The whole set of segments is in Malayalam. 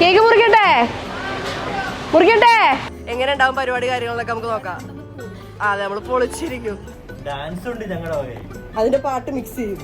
കേക്ക് മുറിക്കട്ടെ? മുറിക്കട്ടെ? എങ്ങനെ ഉണ്ടാവും പരിപാടി കാര്യങ്ങളൊക്കെ നമുക്ക് നോക്കാം. അതെ നമ്മൾ പൊളിച്ചിരിക്കും. ഡാൻസ് ഉണ്ട് ഞങ്ങളുടെ അതിന്റെ പാട്ട് മിക്സ് ചെയ്യും.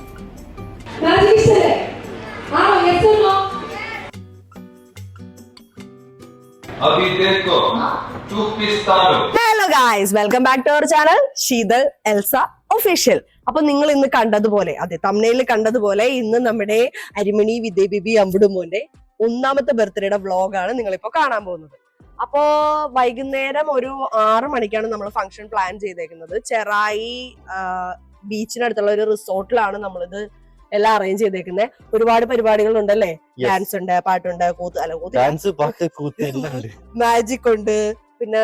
Hello guys welcome back to our channel Sheethal Elsa official അപ്പൊ നിങ്ങൾ ഇന്ന് കണ്ടതുപോലെ അതെ തമിഴ്നയിൽ കണ്ടതുപോലെ ഇന്ന് നമ്മുടെ അരിമണി വിദ്യബിബി അമ്പുടുമോന്റെ ഒന്നാമത്തെ ബർത്ത്ഡേയുടെ വ്ളോഗാണ് നിങ്ങളിപ്പോ കാണാൻ പോകുന്നത്. അപ്പോ വൈകുന്നേരം ഒരു ആറ് മണിക്കാണ് നമ്മൾ ഫംഗ്ഷൻ പ്ലാൻ ചെയ്തേക്കുന്നത്. ചെറായി ബീച്ചിനടുത്തുള്ള ഒരു റിസോർട്ടിലാണ് നമ്മളിത് എല്ലാം അറേഞ്ച് ചെയ്തേക്കുന്നത് ഒരുപാട് പരിപാടികൾ ഉണ്ടല്ലേ ഡാൻസ് ഉണ്ട് പാട്ടുണ്ട് കൂത്ത് അല്ല കൂത്ത് ഡാൻസ് പാട്ട് കൂത്ത് മാജിക് ഉണ്ട്. പിന്നെ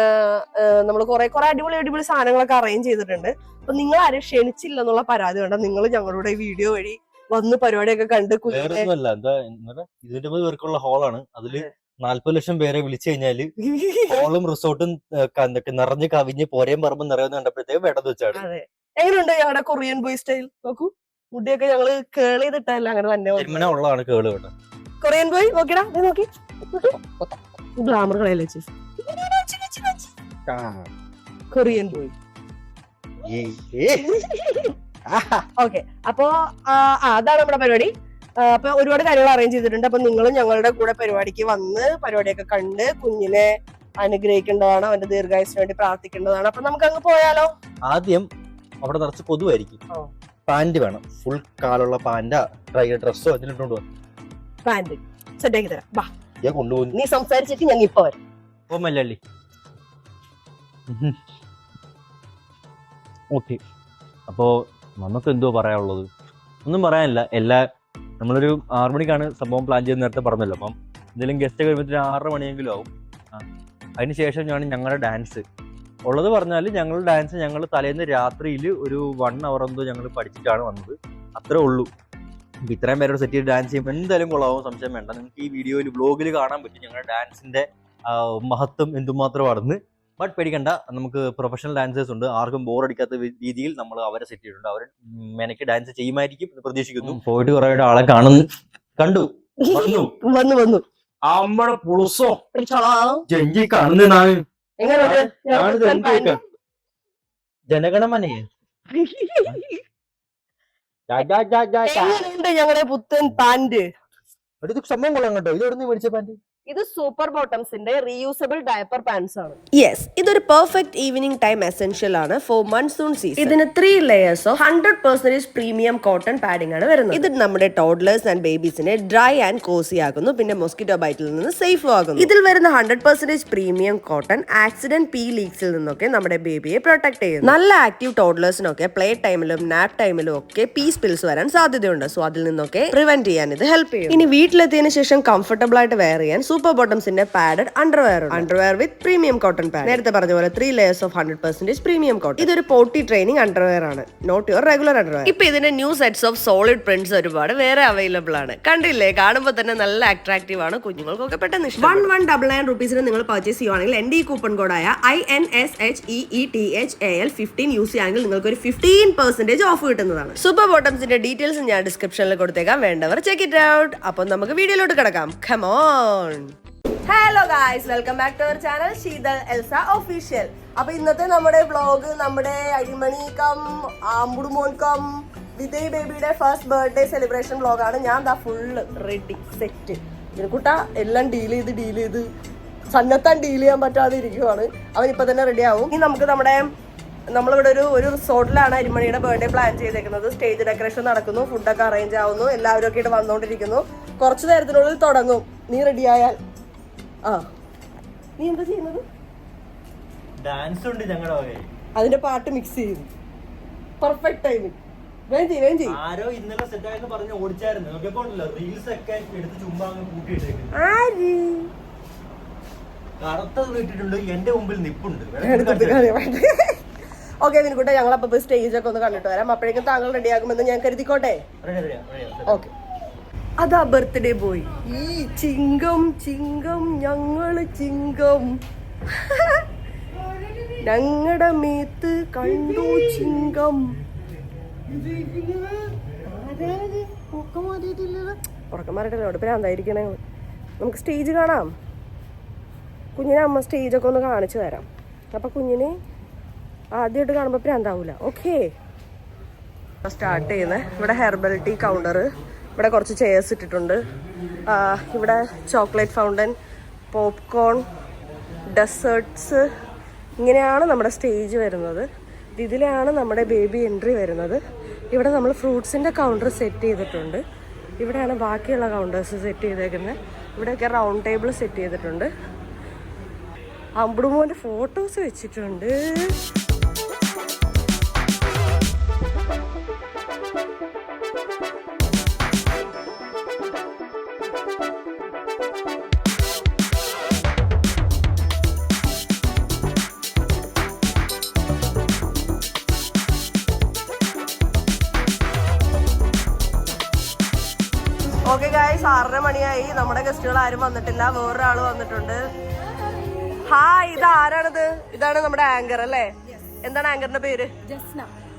നമ്മൾ കുറെ കുറെ അടിപൊളി അടിപൊളി സാധനങ്ങളൊക്കെ അറേഞ്ച് ചെയ്തിട്ടുണ്ട്. അപ്പൊ നിങ്ങൾ ആരും ക്ഷണിച്ചില്ല എന്നുള്ള പരാതി വേണ്ട. നിങ്ങൾ ഞങ്ങളുടെ വീഡിയോ വഴി വന്ന് പരിപാടിയൊക്കെ കണ്ട് വേറെ കുഞ്ഞിനെ ഒന്നുമല്ല എന്താ ഇരുന്നൂറ്റമ്പത് പേർക്കുള്ള ഹോളാണ്. അതിൽ നാല്പത് ലക്ഷം പേരെ വിളിച്ചു കഴിഞ്ഞാൽ ഹോളും റിസോർട്ടും നിറഞ്ഞു നിറഞ്ഞ് കവിഞ്ഞ് പോരയും പറമ്പും നിറയുന്ന കണ്ടപ്പോഴത്തേക്ക് വേണ്ടത് വെച്ചാണ്. അതെ. എങ്ങനെയുണ്ട് അവിടെ കൊറിയൻ ബോയ് സ്റ്റൈൽ? നോക്കൂ. മുടിയൊക്കെ ഞങ്ങൾ കേൾ ചെയ്തിട്ടല്ല അങ്ങനെ തന്നെ ഉള്ളതാണ് കേൾ വേണ്ട കൊറിയൻ ബോയ് നോക്കിടാ നോക്കി. ഗ്ലാമർ കളയല്ലേ കൊറിയൻ ബോയ്. ഓക്കെ. അപ്പോ അതാണ് നമ്മുടെ പരിപാടി. അപ്പൊ ഒരുപാട് കാര്യങ്ങൾ അറേഞ്ച് ചെയ്തിട്ടുണ്ട്. അപ്പൊ നിങ്ങളും ഞങ്ങളുടെ കൂടെ പരിപാടിക്ക് വന്ന് പരിപാടിയൊക്കെ കണ്ട് കുഞ്ഞിനെ അനുഗ്രഹിക്കേണ്ടതാണ് അവന്റെ ദീർഘായുസിന് വേണ്ടി പ്രാർത്ഥിക്കേണ്ടതാണ്. അപ്പൊ നമുക്ക് അങ്ങ് പോയാലോ? ആദ്യം അവിടെ നിറച്ച് കൊതുവായിരിക്കും. ഓ. പാന്റ് വേണം. ഫുൾ കാലുള്ള പാന്റാ. ഡ്രൈ ഡ്രസ്സോ അതിലിട്ടോണ്ട് വന്നു പാന്റ്. സെറ്റാക്കി തരാം. ബാ ഞാൻ കൊണ്ടുപോകും നീ സംസാരിച്ചിട്ട് ഞങ്ങൾ ഇപ്പൊ വരാം. ഓ മല്ലി ഓക്കെ. അപ്പോ നമുക്ക് എന്തോ പറയാനുള്ളത്? ഒന്നും പറയാനില്ല. എല്ലാ നമ്മളൊരു ആറു മണിക്കാണ് സംഭവം പ്ലാൻ ചെയ്ത് നേരത്തെ പറഞ്ഞല്ലോ. അപ്പം എന്തെങ്കിലും ഗസ്റ്റ് കഴിയുമ്പോൾ ആറര മണിയെങ്കിലും ആവും. അതിന് ശേഷം ഞാൻ ഞങ്ങളുടെ ഡാൻസ് ഉള്ളത് പറഞ്ഞാൽ ഞങ്ങളുടെ ഡാൻസ് ഞങ്ങൾ തലേന്ന് രാത്രിയിൽ ഒരു വൺ അവർ എന്തോ ഞങ്ങൾ പഠിച്ചിട്ടാണ് വന്നത്. അത്രേ ഉള്ളൂ. ഇത്രയും പേരോട് സെറ്റ് ചെയ്ത് ഡാൻസ് ചെയ്യുമ്പോൾ എന്തായാലും കൊള്ളാവും. സംശയം വേണ്ട. നിങ്ങൾക്ക് ഈ വീഡിയോയിൽ വ്ലോഗിൽ കാണാൻ പറ്റും ഞങ്ങളുടെ ഡാൻസിന്റെ മഹത്വം എന്തുമാത്രമാണെന്ന്. ബട്ട് പേടിക്കണ്ട. നമുക്ക് പ്രൊഫഷണൽ ഡാൻസേഴ്സ് ഉണ്ട്. ആർക്കും ബോർ അടിക്കാത്ത രീതിയിൽ നമ്മൾ അവരെ സെറ്റ് ചെയ്തിട്ടുണ്ട്. അവർ മെനക്ക് ഡാൻസ് ചെയ്യുമായിരിക്കും എന്ന് പ്രതീക്ഷിക്കുന്നു. പോയിട്ട് കുറെ ആളെ കാണുന്നു കണ്ടു? വന്നു? വന്നു വന്നു. അമ്മടെ പുളുസോ? പിടിച്ചോളാം. കാണുന്നു കാണുന്നതാണ് എങ്ങനെയുണ്ട് ഞങ്ങളുടെ പുത്തൻ പാന്റ്? ഒരു സംഭവം കൊള്ളാം കേട്ടോ. ഇത് എവിടെ മേടിച്ച പാന്റ് ഇത് സൂപ്പർ ബോട്ടംസിന്റെ റീയൂസബിൾ ഡയപ്പർ പാൻസ് ആണ്. യെസ് ഇതൊരു പെർഫെക്റ്റ് ഈവനിങ് ടൈം എസെൻഷ്യൽ ആണ് ഫോർ മൺസൂൺ സീസൺ ഇതിന് three layers of hundred percentage premium cotton padding ആണ് വരുന്നത്. ഇത് നമ്മുടെ ടോഡ്ലേഴ്സ് ആൻഡ് ബേബീസിനെ ഡ്രൈ ആൻഡ് കോസി ആക്കുന്നു. പിന്നെ മൊസ്കിറ്റോ ബൈറ്റിൽ നിന്ന് സേഫ് ആകുന്നു ഇതിൽ വരുന്ന hundred percentage premium cotton accident pee ലീക്സിൽ നിന്നൊക്കെ നമ്മുടെ ബേബിയെ പ്രൊട്ടക്ട് ചെയ്യുന്നു. നല്ല ആക്റ്റീവ് ടോഡ്ലേഴ്സിനൊക്കെ പ്ലേ ടൈമിലും നാപ്പ് ടൈമിലും ഒക്കെ പീസ് പിൽസ് വരാൻ സാധ്യതയുണ്ട്. സോ അതിൽ നിന്നൊക്കെ പ്രിവെന്റ് ചെയ്യാൻ ഇത് ഹെൽപ്പ് ചെയ്യും ഇനി വീട്ടിലെത്തിയതിനു ശേഷം കംഫർട്ടബിൾ ആയിട്ട് വെയർ ചെയ്യാൻ super ബോട്ടംസിന്റെ padded underwear underwear with premium cotton pad നേരത്തെ പറഞ്ഞ പോലെ three layers of hundred percentage premium cotton ഇതൊരു പോട്ടി ട്രെയിനിങ് അണ്ടർവെയർ ആണ്. നോട്ട് യുവർ റെഗുലർ അണ്ടർവെയർ ഇപ്പൊ ഇതിന്റെ new sets of solid prints ഒരുപാട് വേറെ അവൈലബിൾ ആണ്. കണ്ടില്ലേ? കാണുമ്പോൾ തന്നെ നല്ല അട്രാക്റ്റീവ് ആണ്. കുഞ്ഞുങ്ങൾക്കൊക്കെ പെട്ടെന്ന് വൺ വൺ ഡബിൾ നയൻ റുപ്പീസിന് നിങ്ങൾ പർച്ചേസ് ചെയ്യുവാണെങ്കിൽ എന്റെ ഈ coupon കോഡായ I N S H E E T H A L fifteen use ചെയ്യുകയാണെങ്കിൽ നിങ്ങൾക്ക് ഒരു ഫിഫ്റ്റീൻ പെർസെന്റേജ് ഓഫ് കിട്ടുന്നതാണ്. സൂപ്പർ ബോട്ടംസിന്റെ ഡീറ്റെയിൽസ് ഞാൻ ഡിസ്ക്രിപ്ഷനിൽ കൊടുത്തേക്കാം. വേണ്ടവർ ചെക്ക് ഇറ്റ് ഔട്ട് അപ്പം നമുക്ക് വീഡിയോയിലോട്ട് കിടക്കാം. Come on hello guys welcome back to our channel Sheethal Elsa official അപ്പൊ ഇന്നത്തെ നമ്മുടെ വ്ളോഗ് നമ്മുടെ അരിമണി കം ആമ്പുടുമോൻ കം വിജയ് ബേബിയുടെ ഫസ്റ്റ് ബർത്ത്ഡേ സെലിബ്രേഷൻ വ്ളോഗാണ് ഞാൻ ദാ ഫുള്ള് റെഡി സെറ്റ് ഇതിനെക്കുട്ട എല്ലാം ഡീൽ ചെയ്ത് ഡീൽ ചെയ്ത് സന്നത്താൻ ഡീൽ ചെയ്യാൻ പറ്റാതെ ഇരിക്കുവാണ്. അവൻ ഇപ്പൊ തന്നെ റെഡി ആവും. ഇനി നമുക്ക് നമ്മുടെ നമ്മളിവിടെ ഒരു ഒരു റിസോർട്ടിലാണ് അരിമണിയുടെ ബർത്ത്ഡേ പ്ലാൻ ചെയ്തേക്കുന്നത്. സ്റ്റേജ് ഡെക്കറേഷൻ നടക്കുന്നു ഫുഡൊക്കെ അറേഞ്ച് ആവുന്നു എല്ലാവരും ഒക്കെ ആയിട്ട് വന്നുകൊണ്ടിരിക്കുന്നു കുറച്ചു നേരത്തിനുള്ളിൽ തുടങ്ങും. നീ റെഡി ആയാൽ. ആ. നീ എന്താ ചെയ്യുന്നത്? ഡാൻസ് ഉണ്ട് ഞങ്ങളുടെ വകയിൽ. അതിന്റെ പാട്ട് മിക്സ് ചെയ്തു. പെർഫെക്റ്റ് ടൈമിങ് വേഗം ചെയ്യും വേഗം ചെയ്യും. ആരോ ഇന്നലെ സെറ്റ് ആയെന്ന് പറഞ്ഞ് ഓടിച്ചായിരുന്നു. നോക്കിയപ്പോ റീൽസ് ഒക്കെ എടുത്ത് ചുമ്മാ അങ്ങ് കൂട്ടിയിട്ടേക്ക് ആര്? കറുത്തത് ഇട്ടിട്ടുണ്ട് എന്റെ മുമ്പിൽ നിപ്പുണ്ട്. ഓക്കെ നിനക്കൂട്ടെ ഞങ്ങൾ അപ്പൊ സ്റ്റേജ് ഒക്കെ ഒന്ന് കണ്ടിട്ട് വരാം. അപ്പോഴേക്കും താങ്കൾ റെഡി ആകുമെന്ന് ഞാൻ കരുതിക്കോട്ടെ. ഓക്കെ അതാ ബർത്ത്ഡേ ബോയ് ഈ ചിങ്കം ചിങ്കം ഞങ്ങൾ ചിങ്കം. ഞങ്ങളുടെ മേത്ത് കണ്ടു ചിങ്കം. ഉറക്കം മാറിയിട്ടില്ല അവിടെ നമുക്ക് സ്റ്റേജ് കാണാം. കുഞ്ഞിനെ അമ്മ സ്റ്റേജൊക്കെ ഒന്ന് കാണിച്ചു തരാം. അപ്പൊ കുഞ്ഞിനെ ആദ്യമായിട്ട് കാണുമ്പോൾ പ്രാന്താവൂല. ഓക്കേ സ്റ്റാർട്ട് ചെയ്യുന്നത് ഇവിടെ ഹെർബൽ ടീ കൗണ്ടർ ഇവിടെ കുറച്ച് ചെയർസ് ഇട്ടിട്ടുണ്ട്. ഇവിടെ ചോക്ലേറ്റ് ഫൗണ്ടൻ പോപ്കോൺ ഡെസേർട്ട്സ് ഇങ്ങനെയാണ് നമ്മുടെ സ്റ്റേജ് വരുന്നത്. ഇതിലാണ് നമ്മുടെ ബേബി എൻട്രി വരുന്നത്. ഇവിടെ നമ്മൾ ഫ്രൂട്ട്സിന്റെ കൗണ്ടർ സെറ്റ് ചെയ്തിട്ടുണ്ട്. ഇവിടെയാണ് ബാക്കിയുള്ള കൗണ്ടേഴ്സ് സെറ്റ് ചെയ്തേക്കുന്നത്. ഇവിടെയൊക്കെ റൗണ്ട് ടേബിൾ സെറ്റ് ചെയ്തിട്ടുണ്ട്. അമ്പുടുമോന്റെ ഫോട്ടോസ് വെച്ചിട്ടുണ്ട്. ഓക്കെ ഗായ്സ് ആറര മണിയായി. നമ്മുടെ ഗസ്റ്റുകൾ ആരും വന്നിട്ടില്ല. വേറൊരാൾ വന്നിട്ടുണ്ട്. ഹായ് ഇത് ആരാണിത്? ഇതാണ് നമ്മുടെ ആങ്കർ അല്ലേ? എന്താണ് ആങ്കറിന്റെ പേര്?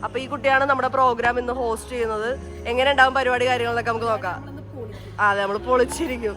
അപ്പൊ ഈ കുട്ടിയാണ് നമ്മുടെ പ്രോഗ്രാം ഇന്ന് ഹോസ്റ്റ് ചെയ്യുന്നത്. എങ്ങനെ ഉണ്ടാവും പരിപാടി കാര്യങ്ങളൊക്കെ നമുക്ക് നോക്കാം. അതെ നമ്മൾ പൊളിച്ചിരിക്കും.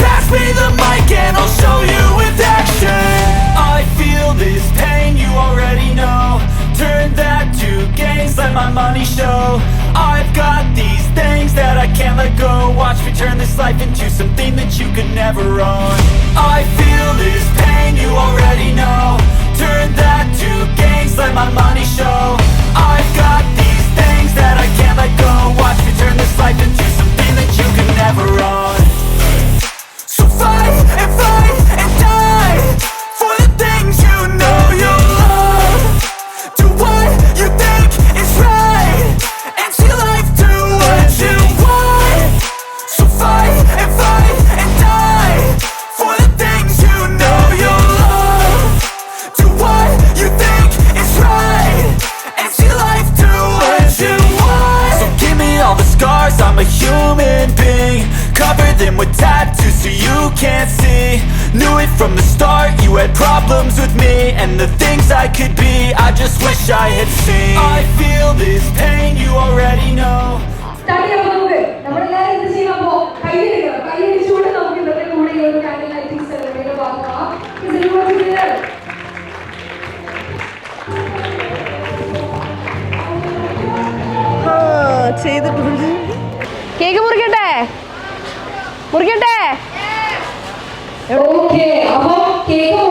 I've got these things that I can't let go. Watch me turn this life into something that you could never own. I feel this pain, you already know Cover them with tattoos so you can't see. Knew it from the start, you had problems with me and the things I could be. I just wish I had seen. I feel this pain, you already know. Start ചെയ്യാം നമുക്ക് നമ്മളെല്ലാവരും എന്ത് ചെയ്യാൻ പോ കൈയടിക്കണം കൈയടിച്ചുകൊണ്ട് നമുക്ക് ഇന്നത്തെ കൂടെ ഈ ഒരു candle lighting celebrate ഭാഗമാകാം Is everyone clear? ആ ചെയ്തിട്ടുണ്ട് കേക്ക് മുറിക്കട്ടെ മുറിക്കട്ടെ? ഓക്കെ അപ്പൊ കേക്ക്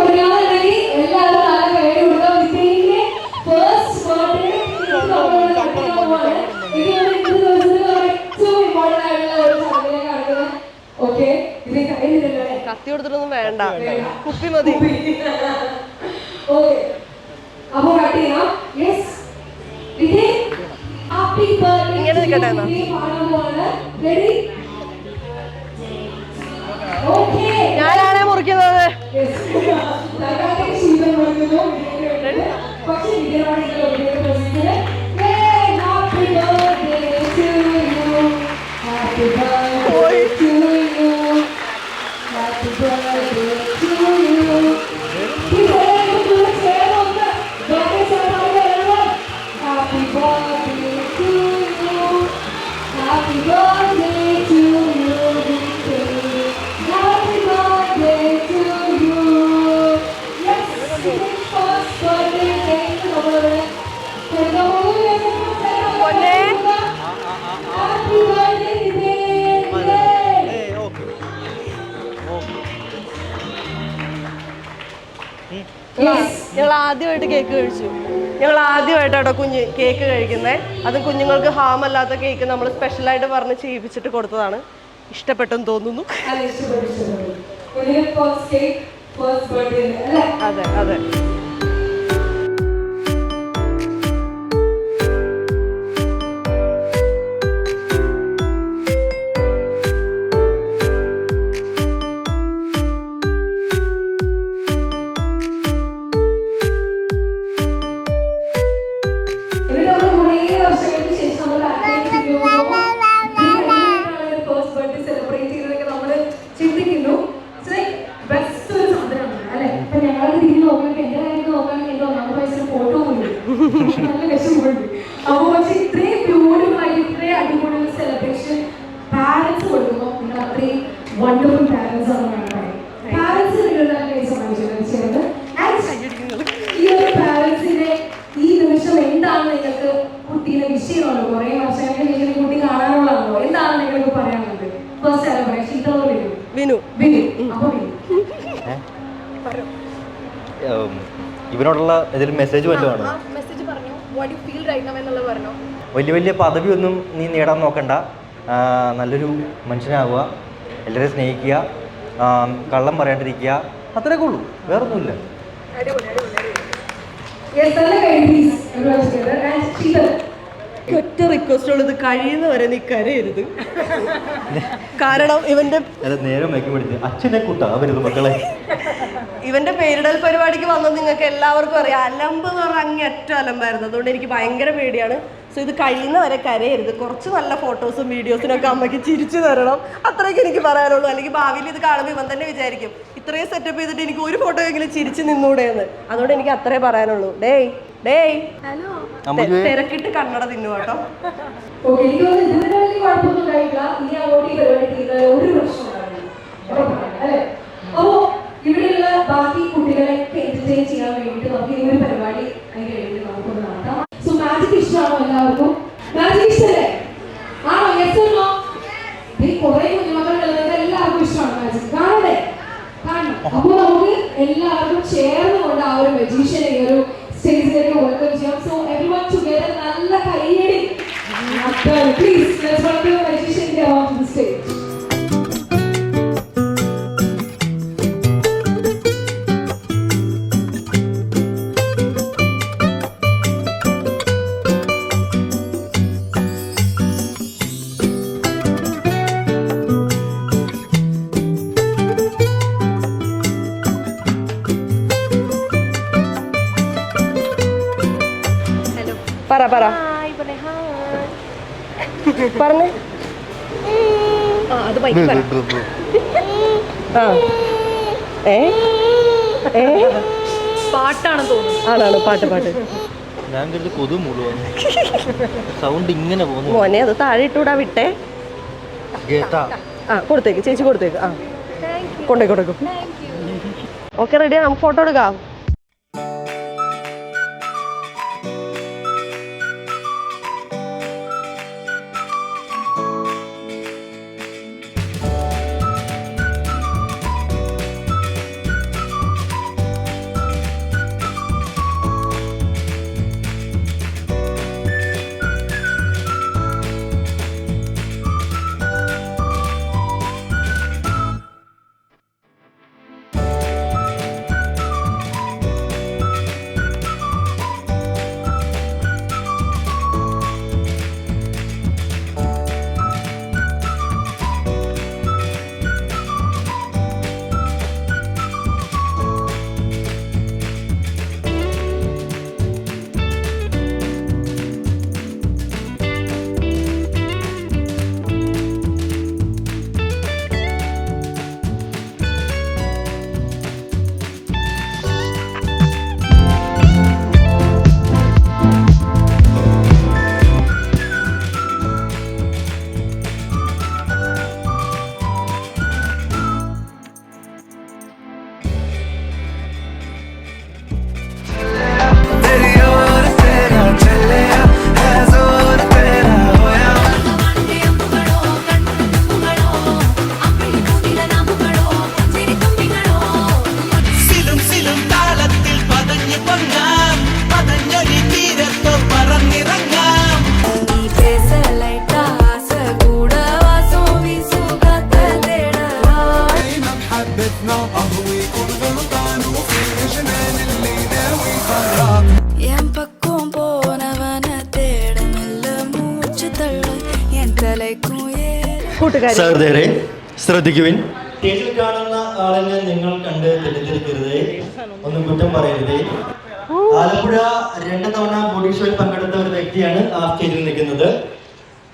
എല്ലാവരും നല്ല കൊടുക്കാം ഫസ്റ്റ് കത്തി കൊടുത്തിട്ടൊന്നും വേണ്ട. കുപ്പി മതി. അപ്പൊ കട്ട് ചെയ്യാം. യെസ് ഇങ്ങനെ നിൽക്കട്ടെ എന്നാ. റെഡി ഞാനാണേ മുറിക്കുന്നത് പക്ഷേ കേക്ക് കഴിച്ചു. ഞങ്ങൾ ആദ്യമായിട്ടാട്ടോ കുഞ്ഞ് കേക്ക് കഴിക്കുന്നത് അതും കുഞ്ഞുങ്ങൾക്ക് ഹാം അല്ലാത്ത കേക്ക് നമ്മൾ സ്പെഷ്യലായിട്ട് പറഞ്ഞ് ചെയ്യിപ്പിച്ചിട്ട് കൊടുത്തതാണ്. ഇഷ്ടപ്പെട്ടെന്ന് തോന്നുന്നു. അതെ ഇഷ്ടപ്പെട്ടു, മെസ്സേജ് വല്ലതും ആണോ? മെസ്സേജ് പറഞ്ഞു. What you feel right now എന്നുള്ളത് പറഞ്ഞു. വലിയ വലിയ പദവിയൊന്നും നീ നേടാൻ നോക്കണ്ട. നല്ലൊരു മനുഷ്യനാവുക എല്ലാവരെയും സ്നേഹിക്കുക കള്ളം പറയാണ്ടിരിക്കുക. അത്രയൊക്കെ ഉള്ളൂ. വേറൊന്നുമില്ല. അടിപൊളി അടിപൊളി ഒറ്റ റിക്വസ്റ്റ് ഉള്ളത് കഴിയുന്നവരെ നീ കരയരുത്. കാരണം ഇവന്റെ അച്ഛനെ മക്കളെ. ഇവന്റെ പേരിടൽ പരിപാടിക്ക് വന്നത് നിങ്ങൾക്ക് എല്ലാവർക്കും അറിയാം. അലമ്പ് എന്ന് പറഞ്ഞാൽ അങ്ങേ ഏറ്റവും അലമ്പായിരുന്നു. അതുകൊണ്ട് എനിക്ക് ഭയങ്കര പേടിയാണ്. സോ ഇത് കഴിയുന്നവരെ കരയരുത്. കുറച്ച് നല്ല ഫോട്ടോസും വീഡിയോസിനൊക്കെ അമ്മയ്ക്ക് ചിരിച്ചു തരണം. അത്രയൊക്കെ എനിക്ക് പറയാനുള്ളൂ. അല്ലെങ്കിൽ ഭാവിയിൽ ഇത് കാണുമ്പോൾ ഇവൻ തന്നെ വിചാരിക്കും ഇത്രയും സെറ്റപ്പ് ചെയ്തിട്ട് എനിക്ക് ഒരു ഫോട്ടോ എങ്കിലും ചിരിച്ചു നിന്നൂടെ എന്ന് അതുകൊണ്ട് എനിക്ക് അത്രേ പറയാനുള്ളൂ. ഡേയ് ഡേയ്. തിരക്കിട്ട് കണ്ണട തിന്നു കേട്ടോ. ഇവിടെയുള്ള ബാക്കി കുട്ടികളെ എന്റർടൈൻ ചെയ്യാൻ വേണ്ടിയിട്ട് നമുക്ക് ഈ ഒരു പരിപാടി അതിന് വേണ്ടി നമുക്കൊന്ന് നടത്താം സോ മാജിക് ഇഷ്ടമാണോ എല്ലാവർക്കും? മാജിക് ഇഷ്ടല്ലേ ആണോ യെസ് എന്നോ ഈ കുറെ കുഞ്ഞുമക്കളുള്ളത് എല്ലാവർക്കും ഇഷ്ടമാണ് മാജിക് കാണണേ? കാണണം. അപ്പൊ നമുക്ക് എല്ലാവർക്കും ചേർന്നുകൊണ്ട് ആ ഒരു മജീഷ്യനെ ഈ ഒരു സ്റ്റേജിലേക്ക് വെൽക്കം ചെയ്യാം. സോ എവറി വൺ ടുഗദർ നല്ല കൈയടി please let's welcome magician of the stage പറ. പറ പറഞ്ഞേ. ആ അത് ബൈക്ക് പറ. ആ. ഏ? ഏ? പാട്ടാണ് തോന്നുന്നു. ആണാണ് പാട്ട് പാട്ട്. ഞാൻ കരുതി കൊതു മുഴുവൻ സൗണ്ട് ഇങ്ങനെ പോകുന്നു. മോനെ അത് താഴെ ഇട്ടൂടാ വിട്ടേ. ആ കൊടുത്തേക്ക് ചേച്ചി കൊടുത്തേക്ക് ആ. കൊണ്ടേ കൊടുക്കും ഓക്കെ റെഡിയാ നമുക്ക് ഫോട്ടോ എടുക്കാം. സഹൃദയരെ ശ്രദ്ധിക്കുവിൻ. സ്റ്റേജിൽ കാണുന്ന ആളിനെ നിങ്ങൾ കണ്ട് തെറ്റിദ്ധരിക്കരുത്. ഒന്നും കുറ്റം പറയരുത്. ആലപ്പുഴ രണ്ട് തവണ ബോഡി ഷോയിൽ പങ്കെടുത്ത ഒരു വ്യക്തിയാണ് ആ സ്റ്റേജിൽ നിൽക്കുന്നത്.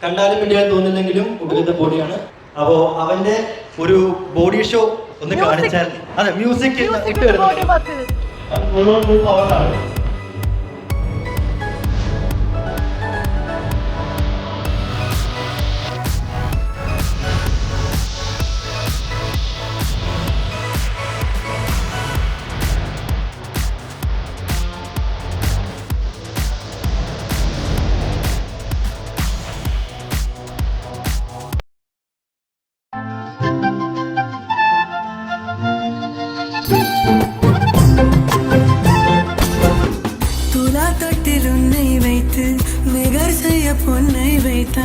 കണ്ടാലും പിന്നെ തോന്നില്ലെങ്കിലും ഉടുക്കത്തെ ബോഡിയാണ്. അപ്പോ അവന്റെ ഒരു ബോഡി ഷോ ഒന്ന് കാണിച്ചാൽ അതെ മ്യൂസിക് ഇട്ട് വരുന്നുണ്ട്. நிகர் செய்ய பொண்ணை வைத்த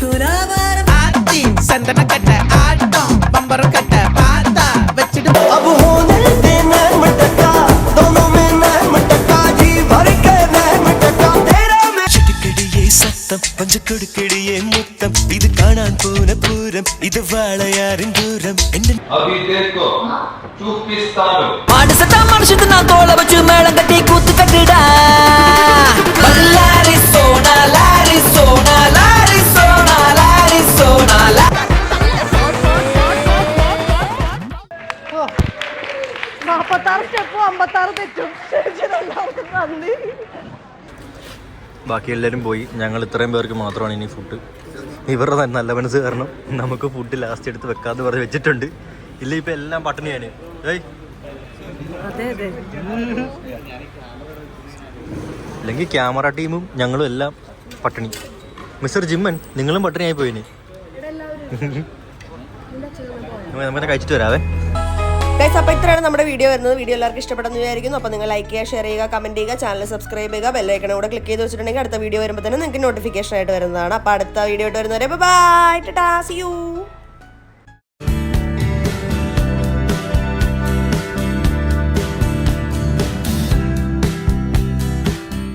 துலாபாரம். ஆத்தி சந்தன கட்ட ஆட்டம் பம்பரம் கட்ட பார்த்தா வச்சுட்டு அபு ஹோனல் தேனர் மட்டக்கா दोनों में नैन मटका जी भर के नैन मटका तेरा में சிட்டுக்கிடியே சத்தம் பஞ்சு கொடுக்கிடியே முத்தம். இது காணான் போன பூரம் இது வாழையாரின் தூரம். என்ன? अभी देखो చూపిస్తాను మాడు సతా మనుషుడు నా తోళ వచ్చి അമ്പത്താറ് തെറ്റും. നന്ദി. ബാക്കി എല്ലാവരും പോയി. ഞങ്ങൾ ഇത്രയും പേർക്ക് മാത്രമാണ് ഇനി ഫുഡ് ഇവരുടെ തന്നെ നല്ല മനസ്സ് കാരണം നമുക്ക് ഫുഡ് ലാസ്റ്റ് എടുത്ത് വെക്കാന്ന് പറഞ്ഞ് വെച്ചിട്ടുണ്ട്. ഇല്ല ഇപ്പൊ എല്ലാം പട്ടിണിയാണ് ഏയ്. അല്ലെങ്കിൽ ക്യാമറ ടീമും ഞങ്ങളും എല്ലാം പട്ടിണി. മിസ്റ്റർ ജിമ്മൻ നിങ്ങളും പട്ടിണിയായി പോയിന്. നമുക്ക് കഴിച്ചിട്ട് വരാവേ. ഗൈസ് അപ്പോൾ ഇത്രയാണ് നമ്മുടെ വീഡിയോ വരുന്നത്. വീഡിയോ എല്ലാവർക്കും ഇഷ്ടപ്പെടുന്നു വിചാരിക്കുന്നു. അപ്പോൾ നിങ്ങൾ ലൈക്ക് ചെയ്യുക ഷെയർ ചെയ്യുക കമന്റ് ചെയ്യുക ചാനൽ സബ്സ്ക്രൈബ് ചെയ്യുക ബെല്ലൈക്കണ കൂടെ ക്ലിക്ക് ചെയ്ത് വെച്ചിട്ടുണ്ടെങ്കിൽ അടുത്ത വീഡിയോ വരുമ്പോൾ തന്നെ നിങ്ങൾക്ക് നോട്ടിഫിക്കേഷൻ ആയിട്ട് വരുന്നതാണ്. അപ്പോൾ അടുത്ത വീഡിയോ ആയിട്ട് വരുന്നവരെ ബൈ ടാ സി യു